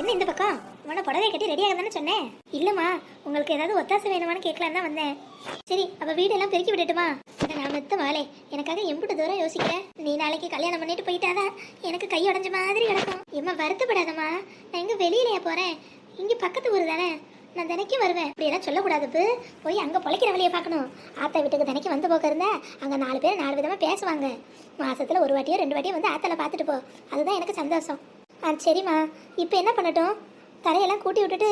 என்ன இந்த பக்கம்? உன்னை புடவை கட்டி ரெடியாக தானே சொன்னேன். இல்லைம்மா உங்களுக்கு ஏதாவது ஒத்தாசை வேணுமான்னு கேட்கலான்னு தான் வந்தேன். சரி அப்போ வீடெல்லாம் பெருக்கி விடட்டுமா? நான் மெத்த மாலே. எனக்காக எம்புட்டு தூரம் யோசிக்கிறேன் நீ நாளைக்கு கல்யாணம் பண்ணிட்டு போயிட்டாதான் எனக்கு கை உடஞ்ச மாதிரி கிடக்கும். எம்மா வருத்தப்படாதம்மா. நான் எங்க வெளியிலயா போறேன்? இங்க பக்கத்து ஊர் தானே. நான் தினைக்கும் வருவேன். இப்படியெல்லாம் சொல்லக்கூடாது போய் அங்கே பொழைக்கிற வழியை பார்க்கணும். ஆத்தா வீட்டுக்கு தினைக்கு வந்து போக்க இருந்தா அங்கே நாலு பேர் நாலு விதமாக பேசுவாங்க. மாசத்துல ஒரு வாட்டியோ ரெண்டு வாட்டியோ வந்து ஆத்தால பார்த்துட்டு போ. அதுதான் எனக்கு சந்தோஷம். ஆ சரிம்மா. இப்போ என்ன பண்ணட்டும்? தரையெல்லாம் கூட்டி விட்டுட்டு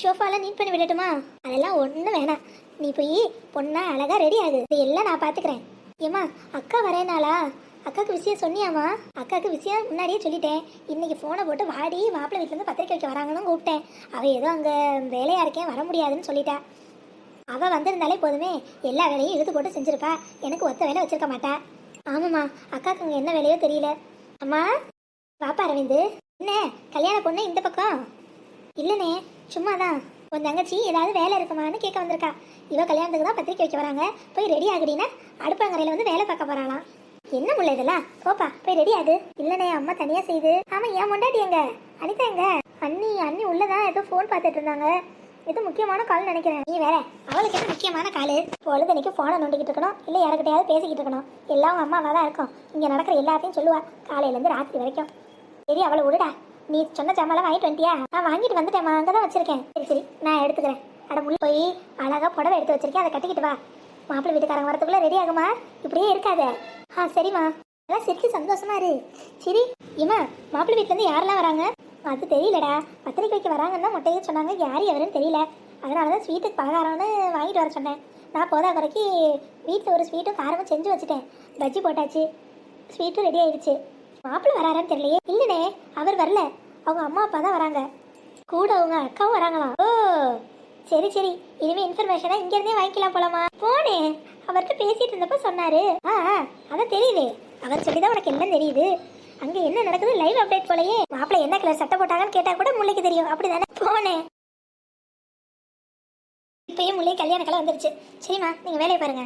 ஷோஃபாலாம் நீட் பண்ணி விடட்டுமா? அதெல்லாம் ஒன்றும் வேணாம். நீ போய் பொண்ணா அழகாக ரெடி ஆகுது இது எல்லாம் நான் பார்த்துக்கிறேன் ஏம்மா அக்கா வரேனாளா அக்காவுக்கு விஷயம் சொன்னியாமா அக்காவுக்கு விஷயம் முன்னாடியே சொல்லிட்டேன். இன்னைக்கு ஃபோனை போட்டு வாடி மாப்பிள்ளை வீட்டிலேருந்து பத்திரிக்கை வைக்க வராங்கன்னு கூப்பிட்டேன். அவள் ஏதோ அங்கே வேலையாக இருக்கேன் வர முடியாதுன்னு சொல்லிட்டா. அவள் வந்திருந்தாலே போதுமே எல்லா வேலையும் இழுத்து போட்டு செஞ்சுருப்பா. எனக்கு ஒத்த வேலை வச்சிருக்க மாட்டா. ஆமாம்மா அக்காவுக்கு அங்கே என்ன வேலையோ தெரியல. அம்மா பாப்பா அரவிந்து என்ன? கல்யாண பொண்ணு இந்த பக்கம்? இல்லைண்ணே சும்மா தான் உன் தங்கச்சி ஏதாவது வேலை இருக்குமான்னு கேட்க வந்திருக்கா. இவ கல்யாணத்துக்கு தான் பத்திரிக்கை வைக்க வராங்க. போய் ரெடி ஆகுடின்னா அடுப்பங்கரையில் வந்து வேலை பார்க்க போறாளாம். என்ன முள்ள இதெல்லாம்? போப்பா போய் ரெடி ஆகு. இல்லைண்ணே அம்மா தனியாக செய்யுது ஆமாம் ஏன் முண்டாட்டி எங்க? அனிதா எங்க? அண்ணி அண்ணி உள்ளதான் ஏதோ ஃபோன் பார்த்துட்டு இருந்தாங்க. இது முக்கியமான கால் நினைக்கிறேன். நீ வேற அவளுக்கு என்ன முக்கியமான கால் பொழுதுனைக்கு ஃபோனை நோண்டிக்கிட்டு இருக்கணும். இல்லை யாருக்கிட்டையாவது பேசிக்கிட்டு இருக்கணும். எல்லாம் அவங்க அம்மாவாக தான் இருக்கும். இங்கே நடக்கிற எல்லாத்தையும் சொல்லுவா. காலையிலேருந்து ராத்திரி வரைக்கும். சரி அவளை விடுடா. நீ சொன்ன சாமான்லாம் வாங்கிட்டு வந்துட்டியா? நான் வாங்கிட்டு வந்துட்டேம்மா அங்கே தான் வச்சிருக்கேன். சரி சரி நான் எடுத்துக்கிறேன். அட முள்ள போய் அழகாக புடவை எடுத்து வச்சிருக்கேன் அதை கட்டிக்கிட்டு வா. மாப்பிள்ளை வீட்டுக்காரங்க வரத்துக்குள்ளே ரெடி ஆகுமா? இப்படியே இருக்காது. ஆ சரிம்மா. நல்லா சிரிச்சு சந்தோஷமா இரு. சரி இம்மா மாப்பிள்ளை வீட்டிலேருந்து யாரெல்லாம் வராங்க? அது தெரியலடா. பத்திரிக்கை வைக்க வராங்கன்னு தான் சொன்னாங்க. யார் எவருன்னு தெரியல. அதனால தான் ஸ்வீட்டுக்கு பலகாரம்னு வாங்கிட்டு வர சொன்னேன். நான் போதா வரைக்கும் வீட்டில் ஒரு ஸ்வீட்டும் காரமும் செஞ்சு வச்சுட்டேன். பஜ்ஜி போட்டாச்சு. ஸ்வீட்டும் ரெடி ஆயிடுச்சு. மாப்பிள்ள வராரான்னு தெரியலையே. இல்லைனே அவர் வரல. அவங்க அம்மா அப்பா தான் வராங்க. கூட அவங்க அக்காவும் வராங்களாம் ஓ சரி சரி. இனிமே இன்ஃபர்மேஷனை இங்க இருந்தே வாங்கிக்கலாம் போலாமா? போனேன் அவர்கிட்ட பேசிட்டு இருந்தப்ப சொன்னாரு. ஆ அதான் தெரியுது. அவர் சொல்லிதான் உனக்கு எல்லாம் தெரியுது. அங்க என்ன நடக்குது? லைவ் அப்டேட் போலயே. மாப்பிள்ள என்ன கலர் சட்டை போட்டாங்கன்னு கேட்டா கூட முல்லைக்கு தெரியும். அப்படிதானே? போனேன் இப்பயே முல்லை கல்யாண கலை வந்துருச்சு. சரிம்மா நீங்க வேலையை பாருங்க.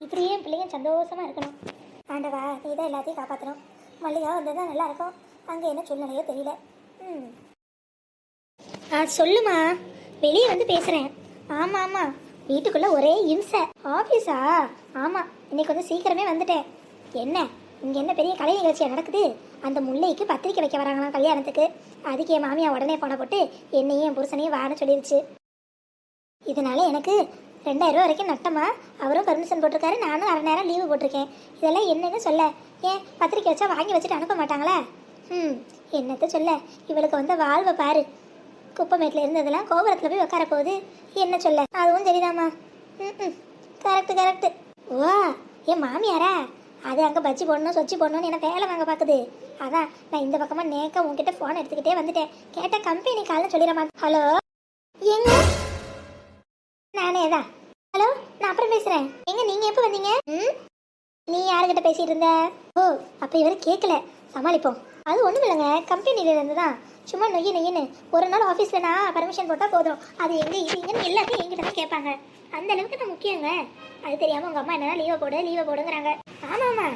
இப்படியே பிள்ளைங்க சந்தோஷமா இருக்கணும். ஆண்டவா நீ தான் எல்லாத்தையும் காப்பாற்றணும் மல்லிகா வந்தது நல்லா இருக்கும் அங்கே என்ன சூழ்நிலையோ தெரியல. ம். ஆ சொல்லுமா. வெளியே வந்து பேசுகிறேன் ஆமாம் ஆமாம் வீட்டுக்குள்ளே ஒரே இம்சை. ஆஃபீஸா ஆமாம் இன்னைக்கு கொஞ்சம் சீக்கிரமே வந்துட்டேன். என்ன? இங்கே என்ன பெரிய கலை நிகழ்ச்சியாக நடக்குது? அந்த முல்லைக்கு பத்திரிக்கை வைக்க வராங்களாம் கல்யாணத்துக்கு. அதுக்கு என் மாமியா உடனே போன போட்டு என்னையும் என் புருஷனையும் வான்னு சொல்லிருச்சு. இதனால எனக்கு ரெண்டாயிரம் ரூபா வரைக்கும் நட்டமா அவரும் பர்மிஷன் போட்டிருக்காரு நானும் அரை நேரம் லீவு போட்டிருக்கேன். இதெல்லாம் என்னன்னு சொல்ல? ஏன் பத்திரிக்கை வச்சா வாங்கி வச்சுட்டு அனுப்ப மாட்டாங்களா? ம் என்னத்த சொல்ல? இவளுக்கு வந்த வாழ்வை பாரு. குப்பமேட்டில் இருந்ததெல்லாம் கோபுரத்தில் போய் உட்கார போகுது. என்ன சொல்ல? அதுவும் சரிதாம்மா. ம் ம் கரெக்டு கரெக்டு வா என் மாமியாரா? அது அங்கே பஜ்ஜி போடணும் சொச்சி போடணும்னு என்ன வேலை வாங்க பார்க்குது அதான் நான் இந்த பக்கமாக நேக்க உங்ககிட்ட ஃபோன் எடுத்துக்கிட்டே வந்துட்டேன். கேட்டால் கம்பெனி காலில் சொல்லிட ஹலோ யாருக்கிட்ட பேசிட்டு இருந்த? ஓ அப்ப இவரு கேட்கல சமாளிப்போம். அது ஒண்ணும் இல்லைங்க கம்பெனில இருந்து தான் சும்மா நொய்ய நொய்யன்னு ஒரு நாள் ஆஃபீஸ்ல நான் பர்மிஷன் போட்டா போதும். அது எங்க இது எல்லாத்தையும் எங்கிட்ட தான் கேட்பாங்க. அந்த அளவுக்கு தான் முக்கியங்க. அது தெரியாம உங்க அம்மா என்னன்னா லீவை போடு லீவை போடுங்கிறாங்க. ஆமா ஆமா.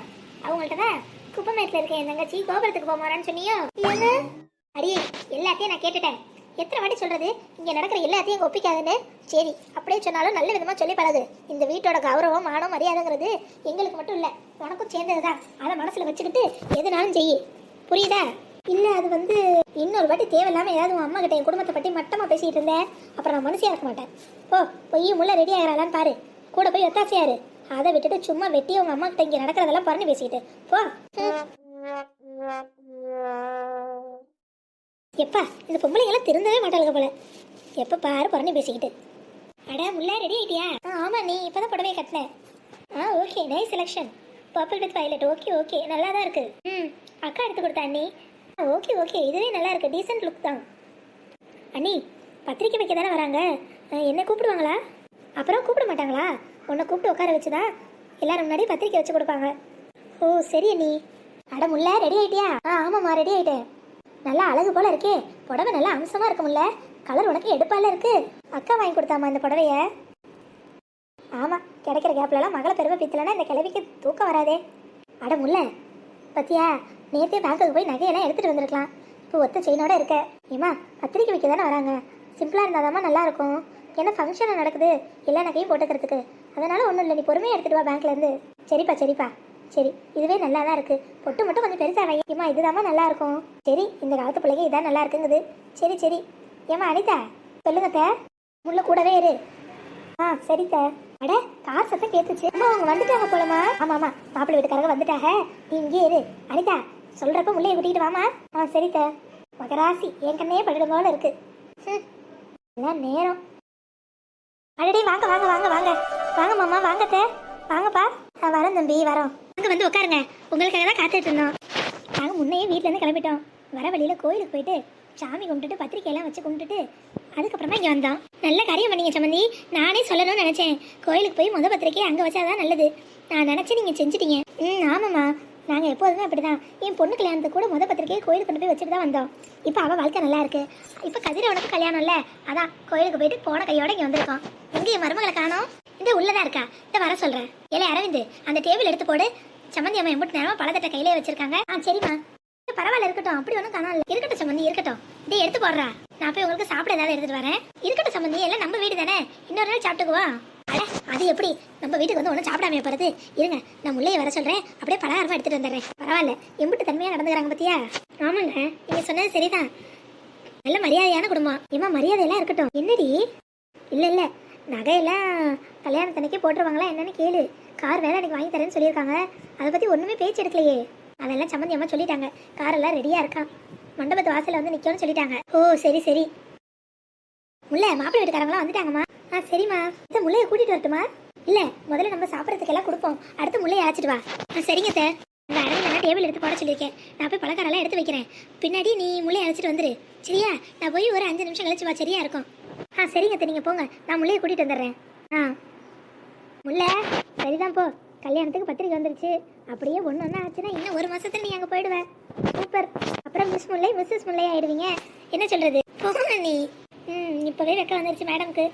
அவங்கள்ட்ட தான் குப்பமேட்டில் இருக்க என் தங்கச்சி கோபுரத்துக்கு போக சொன்னியோ? ஏங்க? அடியே எல்லாத்தையும் நான் கேட்டுட்டேன். எத்தனை வாட்டி சொல்றது? இங்க நடக்கிற எல்லாத்தையும் ஒப்பிக்காதுன்னு. சரி அப்படியே சொன்னாலும் நல்ல விதமா சொல்லி பழகு. இந்த வீட்டோட கௌரவம் மானம் மரியாதைங்கிறது எங்களுக்கு மட்டும் இல்ல உனக்கும் சேர்ந்ததுதான். அதை மனசுல வச்சுக்கிட்டு எதுனாலும் செய்யி. புரியுதா? இல்ல அது வந்து இன்னொரு வாட்டி தேவையில்லாம ஏதாவது உன் அம்மா கிட்ட என் குடும்பத்தை பத்தி மட்டமா பேசிட்டு இருந்தேன் அப்புறம் நான் மனுஷியா இருக்க மாட்டேன். போ போய் முள்ள ரெடி ஆகிறாளான்னு பாரு. கூட போய் ஒத்தாசையாரு. அதை விட்டுட்டு சும்மா வெட்டி உங்க அம்மா கிட்ட இங்க நடக்கிறதெல்லாம் பறந்து பேசிட்டு போ. எப்பா இந்த பொம்பளைங்கெல்லாம் திருந்தவே மாட்டாளுங்க போல. எப்போ பாரு புறணி பேசிக்கிட்டு. அடா முல்லா ரெடி ஆயிட்டியா? ஆ ஆமாம் நீ இப்பதான் புடவை கட்டினேன் ஆ okay nice selection purple with violet okay okay நல்லா தான் இருக்கு. ம் அக்கா எடுத்து கொடுத்தா அண்ணி? ஓகே ஓகே இதுவே நல்லா இருக்கு. டீசென்ட் லுக் தான். அண்ணி பத்திரிக்கை வைக்க தானே வராங்க? என்ன கூப்பிடுவாங்களா? அப்புறம் கூப்பிட மாட்டாங்களா? உன்னை கூப்பிட்டு உட்கார வச்சுதா? எல்லாரும் முன்னாடி பத்திரிக்கை வச்சு கொடுப்பாங்க. ஓ சரி அண்ணி. அட முல்ல ரெடி ஆயிட்டியா? ஆ ஆமாம்மா ரெடி ஆயிட்டேன். நல்லா அழகு போல இருக்கே. புடவை நல்லா அம்சமா இருக்கும்ல கலர் உனக்கு எடுப்பால இருக்கு. அக்கா வாங்கி கொடுத்தாமா இந்த புடவைய? ஆமா கிடைக்கிற கேப்லலாம் மகளை பெருமை பித்தலைன்னா இந்த கிளவிக்கு தூக்கம் வராதே. அட முல்ல. பத்தியா நேத்தே பேங்க்குக்கு போய் நகையெல்லாம் எடுத்துட்டு வந்திருக்கலாம். இப்போ ஒத்த செயினோட இருக்க. ஏமா பத்திரிக்கை வைக்க தானே வராங்க சிம்பிளாக இருந்தாதாம்மா நல்லா இருக்கும். ஏன்னா ஃபங்க்ஷன் நடக்குது? எல்லா நகையும் போட்டுக்கிறதுக்கு. அதனால ஒன்றும் இல்லை நீ பொறுமையாக எடுத்துட்டு வா பேங்க்ல இருந்து. சரிப்பா சரிப்பா. சரி இதுவே நல்லா தான் இருக்கு. பொட்டு மட்டும் கொஞ்சம் பெருசாக வையுமா இதுதாம்மா நல்லா இருக்கும் சரி இந்த காலத்து பிள்ளைங்க இதான் நல்லா இருக்குங்குது சரி சரி. ஏமா அனிதா சொல்லுங்க தே முள்ள கூடவே இரு. ஆ சரி சார் அட கார் சத்தம் கேட்டுச்சு. அம்மா அவங்க வந்துட்டாங்க போலமா ஆமா ஆமா. மாப்பிள்ளை வீட்டுக்காரங்க வந்துட்டாங்க. நீ இங்கே இரு. அனிதா சொல்றப்ப முள்ளைய கூட்டிட்டு வாமா ஆ சரி சார் மகராசி என் கண்ணையே படுற போல இருக்கு. ஹம், எல்லாம் நேரம். அடடே வாங்க வாங்க வாங்க வாங்க. வாங்க மாமா வாங்க தே வாங்கப்பா. ஆ வரோம் தம்பி வரோம் வாங்க வந்து உட்காருங்க. உங்களுக்காக தான் காத்துட்டு இருந்தோம். நாங்கள் முன்னையே வீட்டிலேருந்து கிளம்பிட்டோம். வர வழியில் கோயிலுக்கு போயிட்டு சாமி கும்பிட்டுட்டு பத்திரிக்கையெல்லாம் வச்சு கும்பிட்டுட்டு அதுக்கப்புறமா இங்கே வந்தோம். நல்ல காரியம் பண்ணீங்க சம்மந்தி நானே சொல்லணும்னு நினச்சேன். கோயிலுக்கு போய் முத பத்திரிக்கையை அங்கே வச்சாதான் நல்லது. நான் நினச்சி நீங்கள் செஞ்சிட்டீங்க. ம் ஆமாம்மா. நாங்கள் எப்போதுமே அப்படி தான் என் பொண்ணு கல்யாணத்துக்கு கூட முத பத்திரிக்கையை கோயிலுக்கு கொண்டு போய் வச்சுட்டு தான் வந்தோம். இப்போ அவள் வாழ்க்கை நல்லா இருக்கு. இப்போ கதிரவனுக்கு கல்யாணம் இல்லை. அதான் கோயிலுக்கு போயிட்டு போன கையோட இங்கே வந்திருக்கோம். எங்கே என் மருமகளை காணோம்? இந்த உள்ளதா இருக்கா? இந்த வர சொல்கிறேன் ஏலே அரவிந்த் அந்த டேபிள் எடுத்து போடு. சம்மந்தி அம்மா எம்பிட்டு நேரமா பழத்தட்டை கையிலே வச்சிருக்காங்க. ஆ சரிம்மா. பரவாயில்ல இருக்கட்டும். அப்படி ஒன்றும் காணல இருக்கட்டும் சம்மந்தி இருக்கட்டும். இதே எடுத்து போடுறா. நான் போய் உங்களுக்கு சாப்பிட ஏதாவது எடுத்துட்டு வரேன். இருக்கட்டும் சம்மந்தி எல்லாம் நம்ம வீடு தானே. இன்னொரு நாள் சாப்பிட்டுக்குவா அட அது எப்படி? நம்ம வீட்டுக்கு வந்து ஒன்றும் சாப்பிடாம போகிறது இருங்க நான் முள்ளைய வர சொல்கிறேன் அப்படியே பலகாரமாக எடுத்துட்டு வந்துடுறேன். பரவாயில்ல. எம்பிட்டு தன்மையாக நடந்துக்கிறாங்க பத்தியா? ஆமாங்க. நீங்கள் சொன்னது சரிதான். நல்ல மரியாதையான குடும்பம். ஏமா மரியாதையெல்லாம் இருக்கட்டும். என்னடி? இல்லை இல்லை. நகையெல்லாம் கல்யாணத்தன்னைக்கு போட்டுருவாங்களா என்னன்னு கேளு. கார் வேற எனக்கு வாங்கி தரேன்னு சொல்லியிருக்காங்க. அதை பத்தி ஒண்ணுமே பேச்சு எடுக்கலையே. அதெல்லாம் சம்மந்தி அம்மா சொல்லிட்டாங்க. காரெல்லாம் ரெடியா இருக்கான். மண்டபத்து வாசல்ல வந்து நிக்கணும்னு சொல்லிட்டாங்க. ஓ சரி சரி. முல்லை மாப்பிள்ளை வீட்டுக்காரங்களாம் வந்துட்டாங்கம்மா. ஆ சரிம்மா. இந்த முல்லையை கூட்டிட்டு வரட்டுமா? இல்ல முதல்ல நம்ம சாப்பிட்றதுக்கெல்லாம் கொடுப்போம். அடுத்து முல்லையை அழைச்சிட்டு வா. ஆ சரிங்க சார் இந்த அரவிந்தெல்லாம் டேபிள் எடுத்து போட சொல்லியிருக்கேன். நான் போய் பழக்காரெல்லாம் எடுத்து வைக்கிறேன். பின்னாடி நீ முள்ளையை அழைச்சிட்டு வந்துரு. சரியா? நான் போய் ஒரு அஞ்சு நிமிஷம் கழிச்சு வா. சரியா இருக்கும். ஆ சரிங்க சார் நீங்கள் போங்க. நான் முல்லையை கூட்டிட்டு வந்துடுறேன். ஆ. முல்லை சரிதான் போ. கல்யாணத்துக்கு பத்திரிக்கை வந்துருச்சு. அப்படியே ஒன்று ஒன்றா ஆச்சுன்னா இன்னும் ஒரு மாதத்தில் நீ அங்கே போயிடுவேன் சூப்பர். அப்புறம் மிஸ் முல்லை மிஸ்ஸஸ் முல்லை ஆயிடுவீங்க. என்ன சொல்கிறது போங்க நீ. ம் இப்போவே வெக்க வந்துருச்சு மேடம்க்கு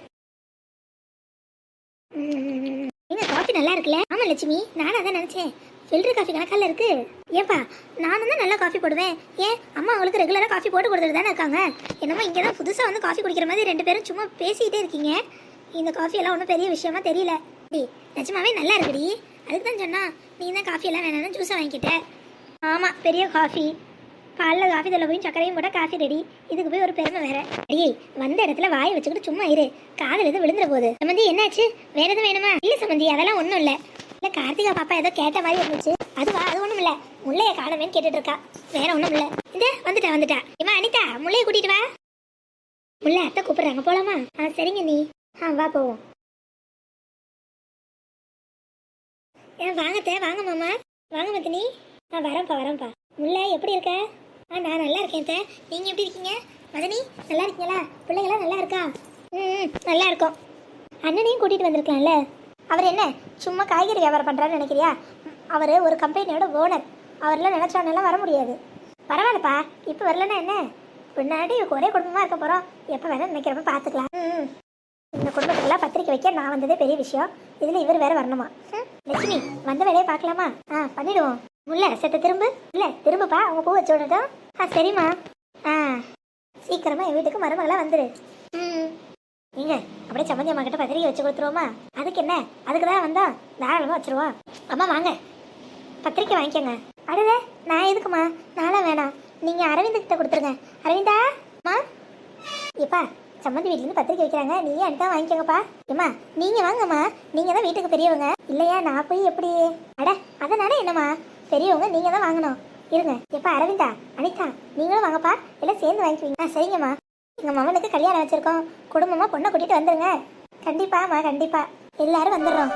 எங்க காஃபி நல்லா இருக்குல்ல? ஆமாம் லட்சுமி. நானும் அதான் நினச்சேன். ஃபில்டர் காஃபி கணக்கால இருக்கு. ஏப்பா நானும் தான் நல்லா காஃபி போடுவேன். ஏன் அம்மா அவங்களுக்கு ரெகுலராக காஃபி போட்டு கொடுத்துட்டு தானே இருக்காங்க? என்னமோ இங்கே தான் புதுசாக வந்து காஃபி குடிக்கிற மாதிரி ரெண்டு பேரும் சும்மா பேசிக்கிட்டே இருக்கீங்க. இந்த காஃபி எல்லாம் ஒன்றும் பெரிய விஷயமா தெரியல. டி நிஜமாவே நல்லா இருக்குடி. அதுக்கு தான் சொன்னா நீ தான் காஃபி எல்லாம் வேணாம்னு ஜூஸை வாங்கிக்கிட்ட. ஆமாம் பெரிய காஃபி பாலில் காஃபி தலை போய் சக்கரையும் போட்டால் காஃபி ரெடி இதுக்கு போய் ஒரு பெருமை வேற. ஐயே வந்த இடத்துல வாயை வச்சுக்கிட்டு சும்மா இரு. காதல் எதுவும் விழுந்துற போகுது. சம்மந்தி என்னாச்சு? வேற எதுவும் வேணுமா? இல்லை சம்மந்தி அதெல்லாம் ஒன்றும் இல்லை. இல்லை கார்த்திகா பாப்பா ஏதோ கேட்ட மாதிரி இருந்துச்சு. அதுவா அது ஒன்றும் இல்லை. முல்லைய காணவேன்னு கேட்டுட்டு இருக்கா. வேற ஒன்றும் இல்லை. இந்த வந்துட்டா வந்துட்டா. இவன் அனிதா முல்லைய கூட்டிட்டு வா. முல்லை அத்தை கூப்பிடுறாங்க. போலாமா? ஆ சரிங்க நீ. ஆ வா போவோம். ஏன் வாங்கத்தே வாங்க மாமா. வாங்க மத்தினி ஆ வரேன்ப்பா வரேன்ப்பா. முல்லை எப்படி இருக்க? ஆ நான் நல்லா இருக்கேன் தே. நீங்கள் எப்படி இருக்கீங்க? மதனி நல்லா இருக்கீங்களா? பிள்ளைங்களாம் நல்லா இருக்கா? ம் நல்லா இருக்கோம். அண்ணனையும் கூட்டிகிட்டு வந்திருக்கலாம்ல? அவர் என்ன சும்மா காய்கறி வியாபாரம் பண்ணுறாருன்னு நினைக்கிறியா? அவர் ஒரு கம்பெனியோட ஓனர் அவரெல்லாம் நினச்சானெல்லாம் வர முடியாது. பரவாயில்லப்பா இப்போ வரலன்னா என்ன? பின்னாடி ஒரே குடும்பமாக இருக்க போகிறோம் எப்போ வேணால் நினைக்கிறப்ப பார்த்துக்கலாம் ம். இந்த குடும்பத்துக்கெல்லாம் பத்திரிக்கை வைக்க நான் வந்ததே பெரிய விஷயம். இதில் இவர் வேற வரணுமா? ம், லட்சுமி வந்த வேலையை பார்க்கலாமா? ஆ பண்ணிடுவோம். முல்ல செத்த திரும்ப? இல்ல திரும்பப்பா அவங்க பூ வச்சு விடட்டும் ஆ சரிம்மா. ஆ சீக்கிரமா என் வீட்டுக்கு மருமகளா வந்துரு. ம் நீங்க அப்படியே சம்மந்தி அம்மா கிட்ட பத்திரிக்கை வச்சு கொடுத்துருவோமா? அதுக்கு என்ன? அதுக்கு தான் வந்தா தாராளமா வச்சிருவோம் அம்மா வாங்க. பத்திரிக்கை வாங்கிக்கோங்க. அடடே நான் எதுக்குமா நானும் வேணாம். நீங்க அரவிந்த் கிட்ட கொடுத்துருங்க. அரவிந்தா அம்மா. இப்பா சம்மந்தி வீட்டிலேருந்து பத்திரிக்கை வைக்கிறாங்க. நீயே அனிதா வாங்கிக்கோங்கப்பா. ஏம்மா நீங்கள் வாங்கம்மா. நீங்கள் தான் வீட்டுக்கு பெரியவங்க. இல்லையா நான் போய் எப்படி? அட அதனால என்னம்மா? பெரியவங்க நீங்கள் தான் வாங்கணும். இருங்க. எப்பா அரவிந்தா அனிதா நீங்களும் வாங்கப்பா. எல்லாம் சேர்ந்து வாங்கிக்குவீங்க. ஆ சரிங்கம்மா. எங்கள் மகனுக்கு கல்யாணம் வச்சுருக்கோம். குடும்பமாக பொண்ணை கூட்டிகிட்டு வந்துருங்க. கண்டிப்பாம்மா கண்டிப்பாக எல்லாரும் வந்துடுறோம்.